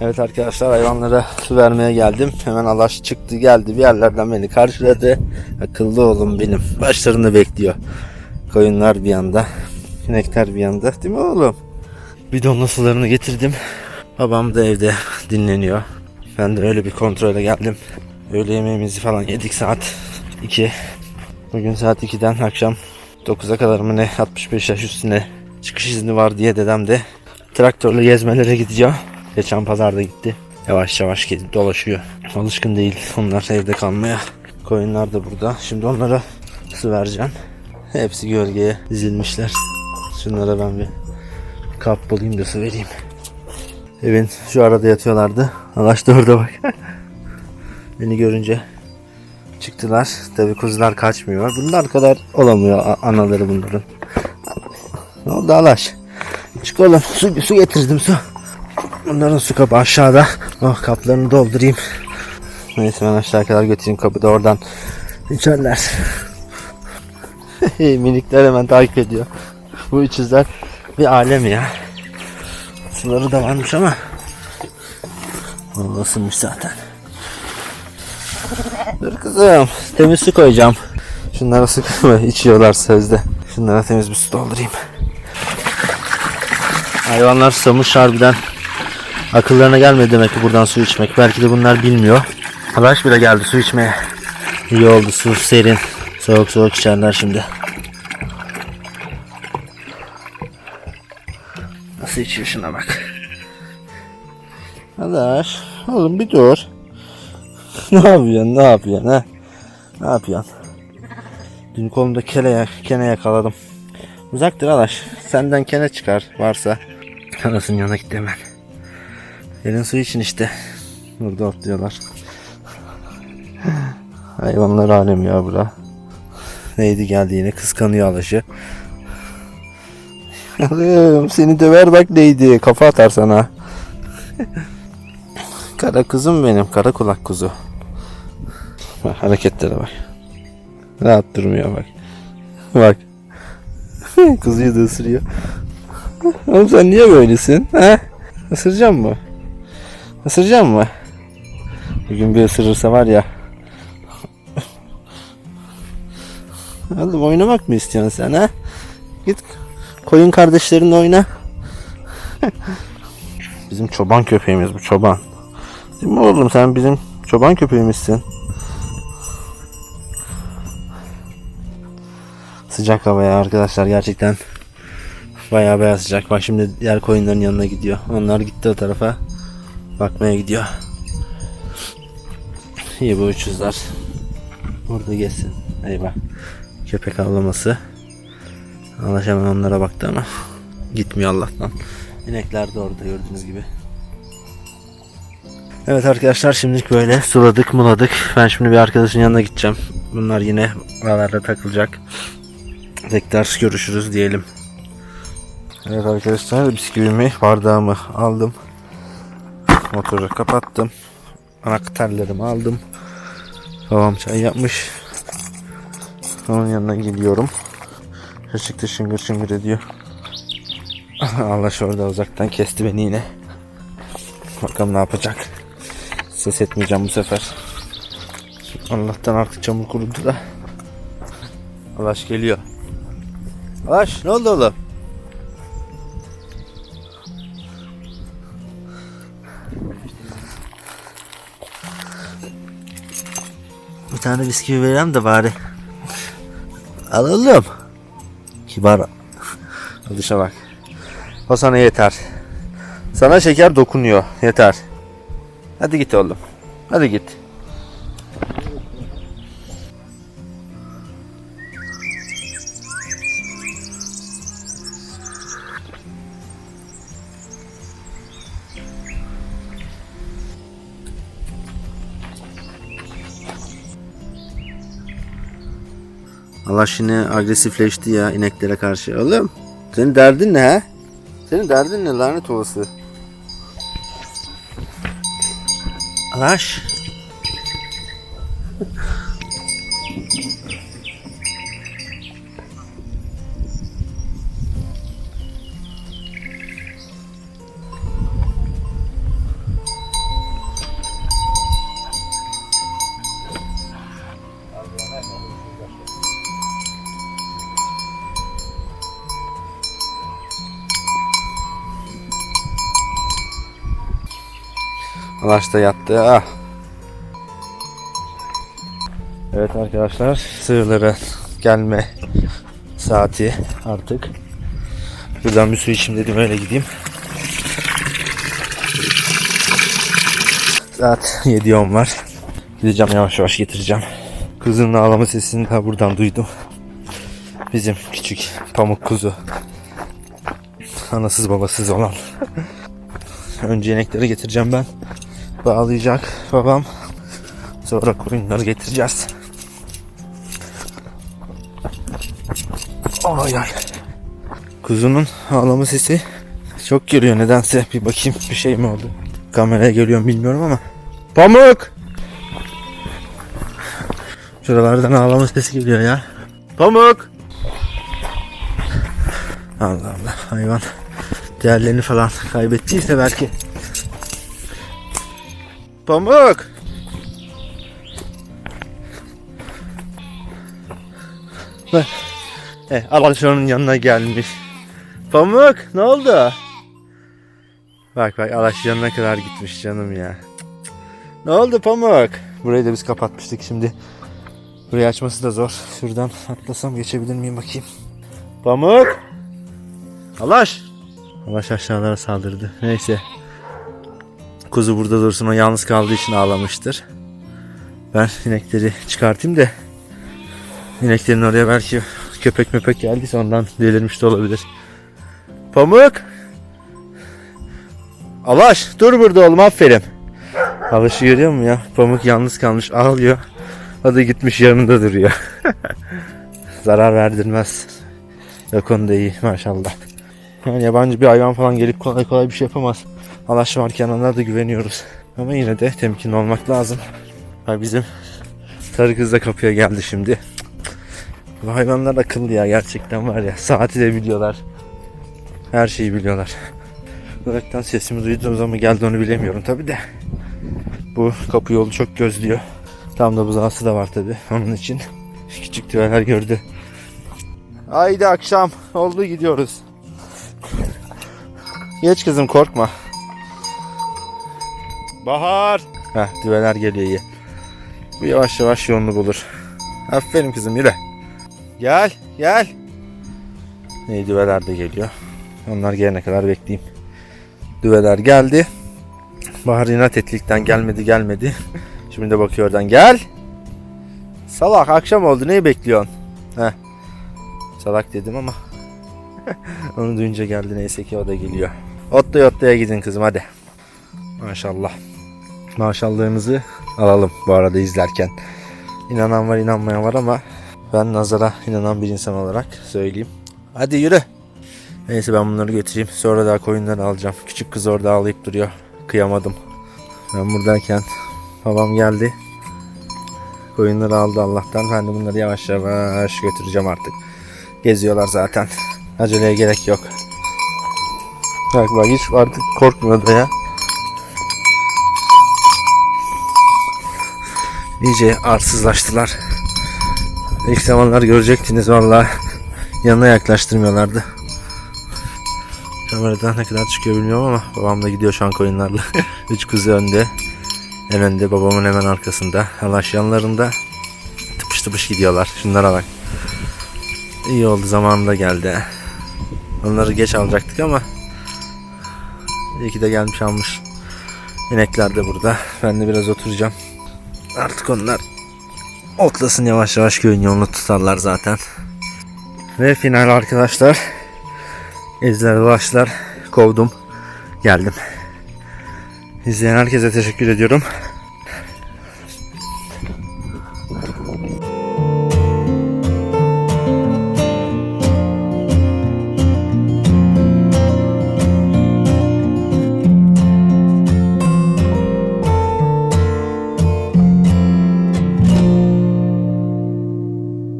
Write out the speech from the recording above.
Evet arkadaşlar hayvanlara su vermeye geldim. Hemen Alaş çıktı geldi bir yerlerden beni karşıladı. Akıllı oğlum benim. Başlarında bekliyor. Koyunlar bir yanda. inekler bir yanda. Değil mi oğlum? Bidonla sularını getirdim. Babam da evde dinleniyor. Ben de öyle bir kontrole geldim. Öğle yemeğimizi falan yedik saat 2. Bugün saat 2'den akşam 9'a kadar mı ne 65 yaş üstüne çıkış izni var diye dedem de traktörle gezmelere gidiyor. Geçen pazarda gitti. Yavaş yavaş gidip dolaşıyor. Alışkın değil onlar evde kalmaya. Koyunlar da burada. Şimdi onlara su vereceğim. Hepsi gölgeye dizilmişler. Şunlara ben bir kap bulayım da su vereyim. Evin şu arada yatıyorlardı. Alaş da orada bak. Beni görünce çıktılar. Tabi kuzular kaçmıyor. Bunlar kadar olamıyor anaları bunların. Ne oldu Alaş? Çık oğlum. Su, su getirdim su. Bunların su kabı aşağıda. Oh kaplarını doldurayım. Neyse ben aşağı kadar götüreyim kabı da oradan içerler. Minikler hemen takip ediyor. Bu üçüzler bir alem ya. Suları da varmış ama o ısınmış zaten. Dur kızım temiz su koyacağım. Şunlara su koyma içiyorlar sözde. Şunlara temiz bir su doldurayım. Hayvanlar susamış harbiden. Akıllarına gelmedi demek ki buradan su içmek. Belki de bunlar bilmiyor. Alaş bile geldi su içmeye. İyi oldu su serin. Soğuk soğuk içerler şimdi. Nasıl içiyor şuna bak. Alaş oğlum bir dur. ne yapıyorsun ne yapıyorsun ha? Ne yapıyorsun? Dün kolumda kele, kene yakaladım. Uzaktır Alaş. Senden kene çıkar varsa. Anasının yanına gitti hemen. Elin suyu için işte. Burada otluyorlar. Hayvanlar alem ya bura. Neydi geldi yine kıskanıyor Alaş'ı. Oğlum seni döver bak neydi kafa atar sana. kara kızım benim kara kulak kuzu. Bak, hareketlere bak. Rahat durmuyor bak. Bak. Kuzuyu da ısırıyor. Oğlum sen niye böylesin? He? Isıracağım mı? Isıracağım mı? Bugün bir ısırırsa var ya. Oğlum oynamak mı istiyorsun sen ha? Git koyun kardeşlerinle oyna. bizim çoban köpeğimiz bu çoban. Değil mi oğlum sen bizim çoban köpeğimizsin. Sıcak havaya arkadaşlar gerçekten bayağı bayağı sıcak. Bak şimdi diğer koyunların yanına gidiyor. Onlar gitti o tarafa. Bakmaya gidiyor. İyi bu uçuzlar. Burada geçsin. Eyvah. Köpek avlaması. Hemen onlara baktı ama gitmiyor Allah'tan. İnekler de orada gördüğünüz gibi. Evet arkadaşlar şimdilik böyle suladık muladık. Ben şimdi bir arkadaşın yanına gideceğim. Bunlar yine oralarda takılacak. Tekrar görüşürüz diyelim. Evet arkadaşlar bisküvimi bardağımı aldım. Motoru kapattım. Anahtarlarımı aldım. Babam çay yapmış. Onun yanına gidiyorum. Çıktı şıngır şıngır ediyor. Allah şu orada uzaktan kesti beni yine. Bakalım ne yapacak. Ses etmeyeceğim bu sefer. Allah'tan artık çamur kurudu da. Alaş geliyor. Alaş ne oldu oğlum? Bir tane bisküvi vereyim de bari. Al oğlum. Kibar. Dışa bak. O sana yeter. Sana şeker dokunuyor. Yeter. Hadi git oğlum. Hadi git. Allah şimdi agresifleşti ya ineklere karşı. Oğlum senin derdin ne ha? Senin derdin ne lanet olası? Alaş. Alaş da yattı. Ah. Evet arkadaşlar sığırlara gelme saati artık. Buradan bir su içeyim dedim öyle gideyim. Saat 7.10 var. Gideceğim yavaş yavaş getireceğim. Kızın ağlama sesini daha buradan duydum. Bizim küçük pamuk kuzu. Anasız babasız olan. Önce inekleri getireceğim ben. Bağlayacak babam. Sonra koyunları getireceğiz. Ay ay. Kuzunun ağlama sesi çok geliyor nedense. Bir bakayım bir şey mi oldu? Kameraya geliyor bilmiyorum ama. Pamuk! Şuralardan ağlama sesi geliyor ya. Pamuk! Allah Allah hayvan değerlerini falan kaybettiyse belki. Pamuk! Eh, Alaşo'nun yanına gelmiş. Pamuk ne oldu? Bak bak Alaş yanına kadar gitmiş canım ya. Ne oldu Pamuk? Burayı da biz kapatmıştık şimdi. Burayı açması da zor. Şuradan atlasam geçebilir miyim bakayım. Pamuk! Alaş! Alaş aşağılara saldırdı. Neyse. Kuzu burada dursun o yalnız kaldığı için ağlamıştır. Ben inekleri çıkartayım da İneklerin oraya belki köpek möpek geldiyse ondan delirmiş de olabilir. Pamuk! Alaş dur burada oğlum aferin. Alış'ı görüyor musun ya? Pamuk yalnız kalmış ağlıyor. O da gitmiş yanında duruyor. Zarar verdirmez. Yok onda iyi maşallah. Yani yabancı bir hayvan falan gelip kolay kolay bir şey yapamaz. Alaş varken onlara da güveniyoruz. Ama yine de temkinli olmak lazım. Ha bizim sarı kız da kapıya geldi şimdi. Bu hayvanlar akıllı ya gerçekten var ya. Saati de biliyorlar. Her şeyi biliyorlar. Uzaktan sesimi duyduğum zaman geldi onu bilemiyorum tabi de. Bu kapı yolu çok gözlüyor. Tam da buzağısı da var tabi. Onun için küçük tüveler gördü. Haydi akşam oldu gidiyoruz. Geç kızım korkma. Bahar. Heh düveler geliyor iyi. Bu yavaş yavaş yolunu bulur. Aferin kızım yürü. Gel gel. İyi düveler de geliyor. Onlar gelene kadar bekleyeyim. Düveler geldi. Bahar inat etlikten gelmedi gelmedi. Şimdi de bakıyor oradan gel. Salak akşam oldu neyi bekliyorsun? Heh. Salak dedim ama. Onu duyunca geldi neyse ki o da geliyor. Otlaya otlaya gidin kızım hadi. Maşallah. Maşallahınızı alalım bu arada izlerken. İnanan var inanmayan var ama ben nazara inanan bir insan olarak söyleyeyim. Hadi yürü. Neyse ben bunları götüreyim. Sonra daha koyunları alacağım. Küçük kız orada ağlayıp duruyor. Kıyamadım. Ben buradayken babam geldi. Koyunları aldı Allah'tan. Ben de bunları yavaş yavaş götüreceğim artık. Geziyorlar zaten. Aceleye gerek yok. Bak bak hiç artık korkmuyor da ya. İyice arsızlaştılar. İlk zamanlar görecektiniz valla. Yanına yaklaştırmıyorlardı. Kameradan ne kadar çıkıyor bilmiyorum ama babam da gidiyor şu an koyunlarla. Üç kuzu önde. En önde babamın hemen arkasında. Halaş yanlarında. Tıpış tıpış gidiyorlar. Şunlara bak. İyi oldu zamanında geldi. Onları geç alacaktık ama iyi ki de gelmiş almış. İnekler de burada. Ben de biraz oturacağım. Artık onlar otlasın yavaş yavaş köyün yolunu tutarlar zaten. Ve final arkadaşlar. Ezler başlar kovdum. Geldim. İzleyen herkese teşekkür ediyorum.